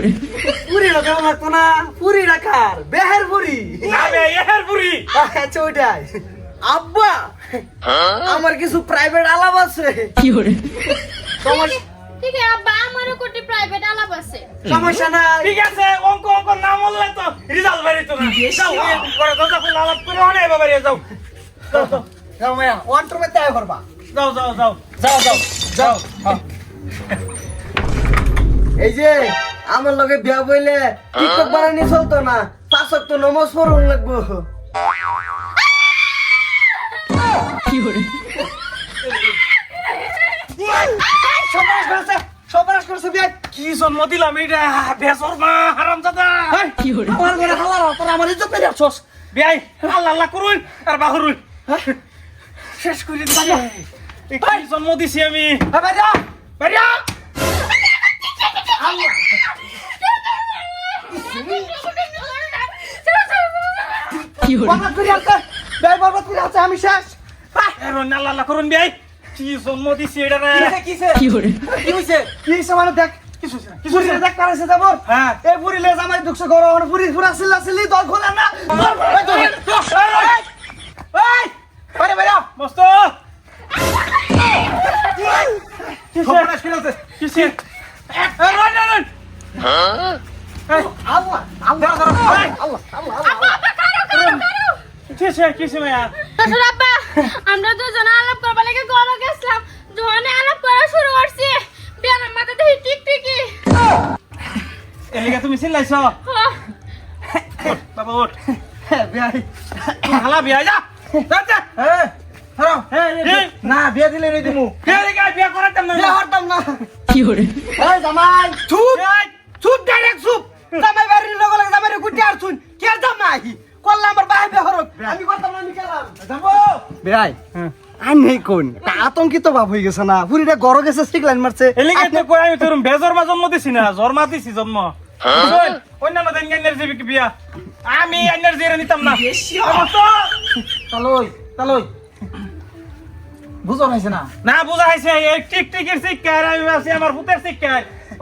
পুরি। রাখা লাগতো না? পুরি রাখার বেহের পুরি। আমি এর বুড়ি আচ্ছা ওইটাই আব্বা আমার কিছু প্রাইভেট আলাপ আছে। সমস্যা- ঠিক আছে আব্বা আমারও কোটি প্রাইভেট আলাপ আছে। সমস্যা নাই। ঠিক আছে অঙ্ক অঙ্ক না বললে তো রেজাল্ট বেরিত না। যাও এই করে দাও আলাপ করে অনেক এবার যাও। যাও যাও, যাও মায়া ওয়ান টু মে তাই করবা। যাও যাও। যাও যাও যাও। যাও। এই যে আমার লগে বিয়া বইলে টিকটক বানানি চলতো না পাঁচক তো নমজ পড়ুন লাগবো। সবাস করছে সবাস করছে বিয়া। কি জন্ম দিলাম এটা বেসর মা হারাম দাদা আমার ঘরে হালার তোর আমার ইজ্জত করে আসছস বিয়াই আল্লাহ আল্লাহ করুন আর বাহরুন শেষ করে দিছি। এই কি জন্ম দিছি আমি? বাবা করে আছে? বের বাবা করে আছে আমি শেষ। আল্লাহ আল্লাহ করুন বিয়াই কি জন্ম দিছি এটা রে। কিসে কিসে কি হইছে কি হইছে মানে দেখ কিছু না, কিছু কিছু না। দেখ পারেছে যাবর হ্যাঁ। এই বুড়ি লে জামাই দুঃখ করো আর বুড়ি পুরা সিল্লা সিল্লি দল খোলে না। এই বাইরে বাইরে। মস্ত। সর্বনাশ করে আছে কিসে এই রন রন এই আল্লাহ আল্লাহ আল্লাহ আল্লাহ আল্লাহ। কিসে কিসে মায়া শ্বশুর আব্বা আমরা দুজন আলাপ করবার লাগে ঘরে গেছিলাম? যখন আলাপ করা শুরু করছি। বিয়ানের মাথা দেখি টিকটিকি। এলিগা তুমি চিল্লাইছ? হ্যাঁ। বাবা ওঠ বিয়াই। হালা বিয়া যা। যা, যা হ্যাঁ। না বিয়া দিলে রই দিমু। এলিগা বিয়া করাতাম না বিয়া হরতাম না। এই জামাই। চুপ চুপ ডাইরেক্ট চুপ জামাই বাড়ির লগে লগে জামাই গুটি আর শুন কে জামাই? করলাম আমার বাইরে হরক। আমি করতাম না আমি কেলাম যাব? বিয়াই আই নেই কোন? আতঙ্কিত ভাব হয়ে গেছে না। পুরিটা গড় গেছে সিগলাইন মারছে। এলিগা তো কই আমি তোর বেজর জন্ম দিছি না জন্মা দিছি জন্ম? অন্যান্য দিন গাইনের যাবি কি বিয়া? আমি আইনের জিরে নিতাম না। তালই তালই। বুঝো নাইছে না? না বুঝা হয়েছে এই টিকটিকির শিক্ষা আমি আছি আমার ভূতের শিক্ষা।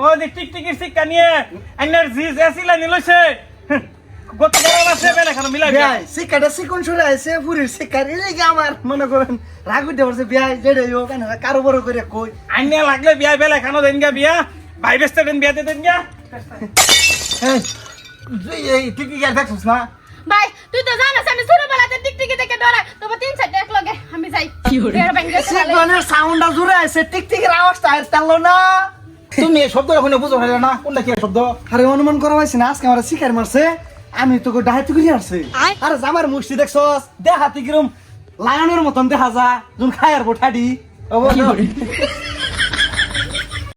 ওই যে টিকটিকির শিক্ষা নিয়ে আইনের এসিলা নিলছে গত বড় আছে বেলা খানো মিলাই বিয়া বিয়াই সিকাটা সিকন সরে আছে পুরির সিকার এই যে আমার মনে করেন রাগ উঠে পড়ছে বিয়াই যেটা হোক কেন? কারও বড় করে কই? আইনে লাগলে বিয়া বেলা খানো দেন গা বিয়া। ভাই বেস্তে দেন বিয়া দেন গা এই তুই এই তুই কি গেল দেখছিস না? ভাই তুই তো জানিস আমি ছোটবেলাতে টিকটিকি দেখে ডরাই তবে তিন চারটে এক লগে আমি যাই। বের ভেঙে গেছে বলে। সিকনের সাউন্ডটা জুড়ে আছে টিক টিকের আওয়াজটা আর তালো না। তুমি এই শব্দ এখন বুঝো না না কোনটা কি শব্দ? আরে অনুমান করা হয়েছে না আজকে আমার শিকার মারছে। আমি তোকে ডাহাতি করে আসছি আরে জামার মুষ্টি দেখছস? দেহাতি কিরম লায়নের মতন দেখা যা যুন খায়ার বোঠাডি।